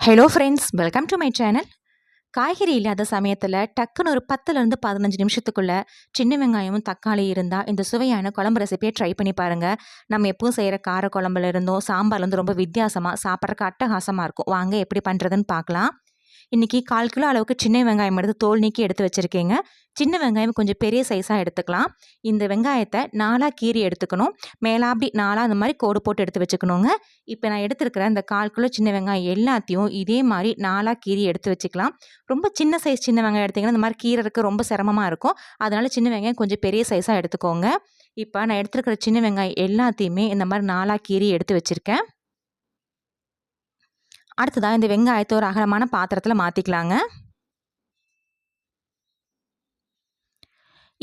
Hello friends welcome to my channel காய்கறி இல்லாத சமயத்தில் டக்குன்னு ஒரு பத்துலேருந்து பதினஞ்சு நிமிஷத்துக்குள்ளே சின்ன வெங்காயமும் தக்காளி இருந்தால் இந்த சுவையான குழம்பு ரெசிபியை ட்ரை பண்ணி பாருங்கள் நம்ம எப்பவும் செய்கிற கார குழம்புல இருந்தும் சாம்பார்லேருந்து ரொம்ப வித்தியாசமாக சாப்பிட்றக்கு அட்டகாசமாக இருக்கும். வாங்க எப்படி பண்ணுறதுன்னு பார்க்கலாம். இன்றைக்கி கால் கிலோ அளவுக்கு சின்ன வெங்காயம் எடுத்து தோல் நீக்கி எடுத்து வச்சுருக்கேங்க. சின்ன வெங்காயம் கொஞ்சம் பெரிய சைஸாக எடுத்துக்கலாம். இந்த வெங்காயத்தை நாலாக கீறி எடுத்துக்கணும். மேலாப்படி நாலாக அந்த மாதிரி கோடு போட்டு எடுத்து வச்சுக்கணுங்க. இப்போ நான் எடுத்துருக்கிற இந்த கால் கிலோ சின்ன வெங்காயம் எல்லாத்தையும் இதே மாதிரி நாலாக கீறி எடுத்து வச்சுக்கலாம். ரொம்ப சின்ன சைஸ் சின்ன வெங்காயம் எடுத்திங்கன்னா இந்த மாதிரி கீறதுக்கு ரொம்ப சிரமமாக இருக்கும். அதனால் சின்ன வெங்காயம் கொஞ்சம் பெரிய சைஸாக எடுத்துக்கோங்க. இப்போ நான் எடுத்துருக்கிற சின்ன வெங்காயம் எல்லாத்தையுமே இந்த மாதிரி நாலாக கீறி எடுத்து வச்சுருக்கேன். அடுத்ததாக இந்த வெங்காயத்தை ஒரு அகலமான பாத்திரத்தில் மாற்றிக்கலாங்க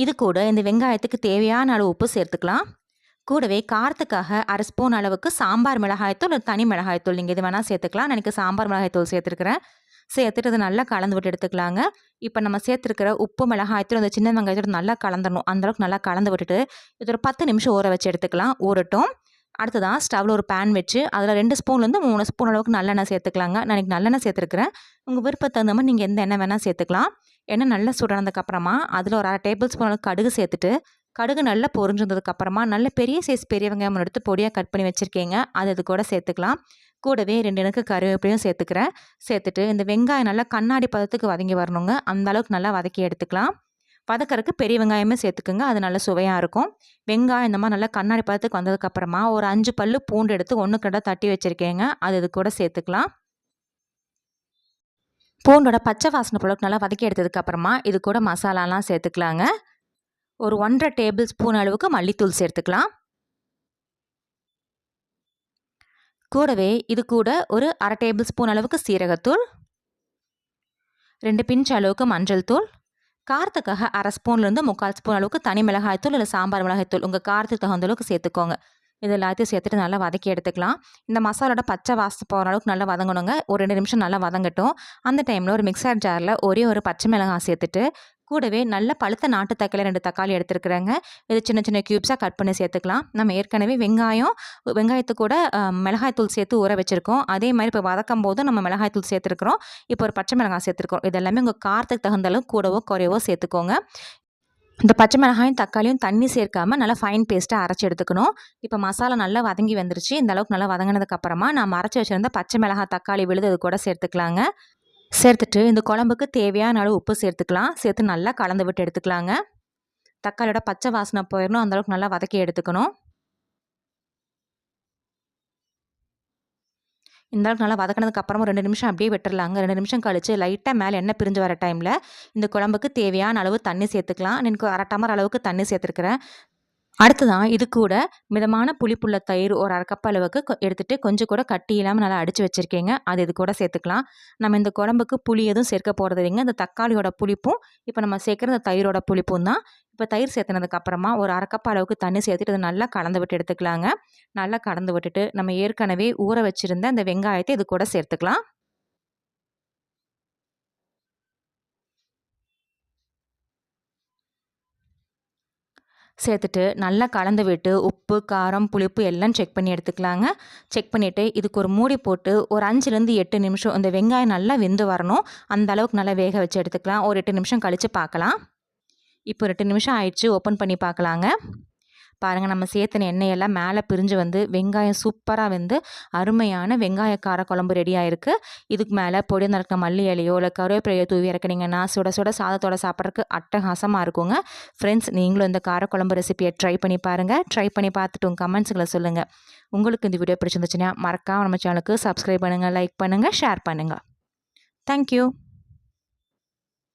இது கூட இந்த வெங்காயத்துக்கு தேவையான அளவு உப்பு சேர்த்துக்கலாம். கூடவே காரத்துக்காக அரை ஸ்பூன் அளவுக்கு சாம்பார் மிளகாய்த்தூள் தனி மிளகாய்த்தூள் நீங்கள் இது வேணால் சேர்த்துக்கலாம். நான் எனக்கு சாம்பார் மிளகாய்த்தூள் சேர்த்துருக்குறேன். சேர்த்துட்டு அதை நல்லா கலந்து விட்டு எடுத்துக்கலாங்க. இப்போ நம்ம சேர்த்துருக்கிற உப்பு மிளகாய்த்தூள் அந்த சின்ன வெங்காயத்தோடு நல்லா கலந்துடணும். அந்தளவுக்கு நல்லா கலந்து விட்டுட்டு இது ஒரு பத்து நிமிஷம் ஊற வச்சு எடுத்துக்கலாம். ஊறட்டும். அடுத்ததான் ஸ்டவ்வில் ஒரு பேன் வச்சு அதில் ரெண்டு ஸ்பூன்லேருந்து மூணு ஸ்பூன் அளவுக்கு நல்லெண்ணெய் சேர்த்துக்கலாங்க. நான் இன்றைக்கி நல்லெண்ணெய் சேர்த்துருக்குறேன். உங்கள் விருப்பத்தை தகுந்த மாதிரி நீங்கள் எந்த எண்ணெய் வேணால் சேர்த்துக்கலாம். எண்ணெய் நல்லா சுடனதுக்கப்புறமா அதில் ஒரு அரை டேபிள் ஸ்பூன் அளவுக்கு கடுகு சேர்த்துட்டு கடுகு நல்லா பொறிஞ்சிருந்ததுக்கப்புறமா நல்ல பெரிய சைஸ் பெரிய வெங்காயம் எடுத்து பொடியாக கட் பண்ணி வச்சுருக்கீங்க. அது இது கூட சேர்த்துக்கலாம். கூடவே ரெண்டு எனக்கு கருவேப்பிலையும் சேர்த்துக்கிறேன். சேர்த்துட்டு இந்த வெங்காயம் நல்லா கண்ணாடி பதத்துக்கு வதங்கி வரணுங்க. அந்த அளவுக்கு நல்லா வதக்கி எடுத்துக்கலாம். வதக்கறக்கு பெரிய வெங்காயமே சேர்த்துக்குங்க. அது நல்லா சுவையாக இருக்கும். வெங்காயம் இந்த மாதிரி நல்லா கண்ணாடி பதத்துக்கு வந்ததுக்கப்புறமா ஒரு அஞ்சு பல் பூண்டு எடுத்து ஒன்று கடை தட்டி வச்சுருக்கேங்க. அது இது கூட சேர்த்துக்கலாம். பூண்டோட பச்சை வாசனை பொருளுக்கு நல்லா வதக்கி எடுத்ததுக்கப்புறமா இது கூட மசாலாலாம் சேர்த்துக்கலாங்க. ஒரு ஒன்றரை டேபிள் ஸ்பூன் அளவுக்கு மல்லித்தூள் சேர்த்துக்கலாம். கூடவே இது கூட ஒரு அரை டேபிள் ஸ்பூன் அளவுக்கு சீரகத்தூள். ரெண்டு பிஞ்ச் அளவுக்கு மஞ்சள் தூள். காரத்துக்காக அரை ஸ்பூன்லேருந்து முக்கால் ஸ்பூன் அளவுக்கு தனி மிளகாய்த்தூள் இல்லை சாம்பார் மிளகாய்த்தூள் உங்கள் காரத்துக்கு தகுந்த அளவுக்கு சேர்த்துக்கோங்க. இது எல்லாத்தையும் சேர்த்துட்டு நல்லா வதக்கி எடுத்துக்கலாம். இந்த மசாலோட பச்சை வாசம் போகிற அளவுக்கு நல்லா வதங்கணுங்க. ஒரு ரெண்டு நிமிஷம் நல்லா வதங்கட்டும். அந்த டைமில் ஒரு மிக்சர் ஜாரில் ஒரே ஒரு பச்சை மிளகாய் சேர்த்துட்டு கூடவே நல்ல பழுத்த நாட்டு தக்காளி ரெண்டு தக்காளி எடுத்துருக்குறேங்க. இது சின்ன சின்ன க்யூப்ஸாக கட் பண்ணி சேர்த்துக்கலாம். நம்ம ஏற்கனவே வெங்காயம் வெங்காயத்து கூட மிளகாய்த்தூள் சேர்த்து ஊற வச்சுருக்கோம். அதே மாதிரி இப்போ வதக்கும் போது நம்ம மிளகாய்த்தூள் சேர்த்துருக்குறோம். இப்போ ஒரு பச்சை மிளகாய் சேர்த்துருக்கோம். இதெல்லாமே உங்கள் காரத்துக்கு தகுந்த அளவு கூடவோ குறைவோ சேர்த்துக்கோங்க. இந்த பச்சை மிளகாயும் தக்காளியும் தண்ணி சேர்க்காமல் நல்லா ஃபைன் பேஸ்ட்டாக அரைச்சி எடுத்துக்கணும். இப்போ மசாலா நல்லா வதங்கி வந்துருச்சு. இந்த அளவுக்கு நல்லா வதங்கினதுக்கப்புறமா நான் அரைச்சி வச்சுருந்த பச்சை மிளகாய் தக்காளி விழுது அது கூட சேர்த்துக்கலாங்க. சேர்த்துட்டு இந்த குழம்புக்கு தேவையான அளவு உப்பு சேர்த்துக்கலாம். சேர்த்து நல்லா கலந்து விட்டு எடுத்துக்கலாங்க. தக்காளியோட பச்சை வாசனை போயிடணும் அந்தளவுக்கு நல்லா வதக்கி எடுத்துக்கணும். இந்த அளவுக்கு நல்லா வதக்கினதுக்கு அப்புறமா ரெண்டு நிமிஷம் அப்படியே விட்டுறலாங்க. ரெண்டு நிமிஷம் கழிச்சு லைட்டாக மேலே எண்ணெய் பிரிஞ்சு வர டைமில் இந்த குழம்புக்கு தேவையான அளவு தண்ணி சேர்த்துக்கலாம். எனக்கு அரை டமர் அளவுக்கு தண்ணி சேர்த்துருக்குறேன். அடுத்ததான் இது கூட மிதமான புளிப்புள்ள தயிர் ஒரு அரை அளவுக்கு எடுத்துகிட்டு கொஞ்சம் கூட கட்டி இல்லாமல் நல்லா அடித்து வச்சுருக்கீங்க. அது இது கூட சேர்த்துக்கலாம். நம்ம இந்த குழம்புக்கு புளி எதுவும் சேர்க்க போகிறது இல்லைங்க. இந்த தக்காளியோட புளிப்பும் இப்போ நம்ம சேர்க்குற இந்த தயிரோட புளிப்பும் தான். இப்போ தயிர் சேர்த்துனதுக்கப்புறமா ஒரு அரை அளவுக்கு தண்ணி சேர்த்துட்டு அதை நல்லா கலந்து விட்டு எடுத்துக்கலாங்க. நல்லா கலந்து விட்டுட்டு நம்ம ஏற்கனவே ஊற வச்சுருந்த அந்த வெங்காயத்தை இது கூட சேர்த்துக்கலாம். சேர்த்துட்டு நல்லா கலந்து விட்டு உப்பு காரம் புளிப்பு எல்லாம் செக் பண்ணி எடுத்துக்கலாங்க. செக் பண்ணிவிட்டு இதுக்கு ஒரு மூடி போட்டு ஒரு அஞ்சுலேருந்து எட்டு நிமிஷம் இந்த வெங்காயம் நல்லா வெந்து வரணும். அந்த அளவுக்கு நல்லா வேக வச்சு எடுத்துக்கலாம். ஒரு எட்டு நிமிஷம் கழித்து பார்க்கலாம். இப்போ ரெண்டு நிமிஷம் ஆயிடுச்சு. ஓப்பன் பண்ணி பார்க்கலாங்க. பாருங்கள் நம்ம சேர்த்துன எண்ணெயெல்லாம் மேலே பிரிஞ்சு வந்து வெங்காயம் சூப்பராக வந்து அருமையான வெங்காய கார குழம்பு ரெடி ஆயிருக்கு. இதுக்கு மேலே பொடி நடக்க மல்லி இலையோ இல்லை கருவேப்பிலையோ தூவி இறக்குனீங்கன்னா சுட சுட சாதத்தோட சாப்பிட்றதுக்கு அட்டகாசமாக இருக்குங்க. ஃப்ரெண்ட்ஸ் நீங்களும் இந்த காரக்குழம்பு ரெசிபியை ட்ரை பண்ணி பாருங்கள் ட்ரை பண்ணி பார்த்துட்டு உங்கள் கமெண்ட்ஸுகளை சொல்லுங்கள் உங்களுக்கு இந்த வீடியோ பிடிச்சிருந்துச்சுன்னா மறக்காமல் நம்ம சேனலுக்கு சப்ஸ்கிரைப் பண்ணுங்கள் லைக் பண்ணுங்கள் ஷேர் பண்ணுங்கள் தேங்க்யூ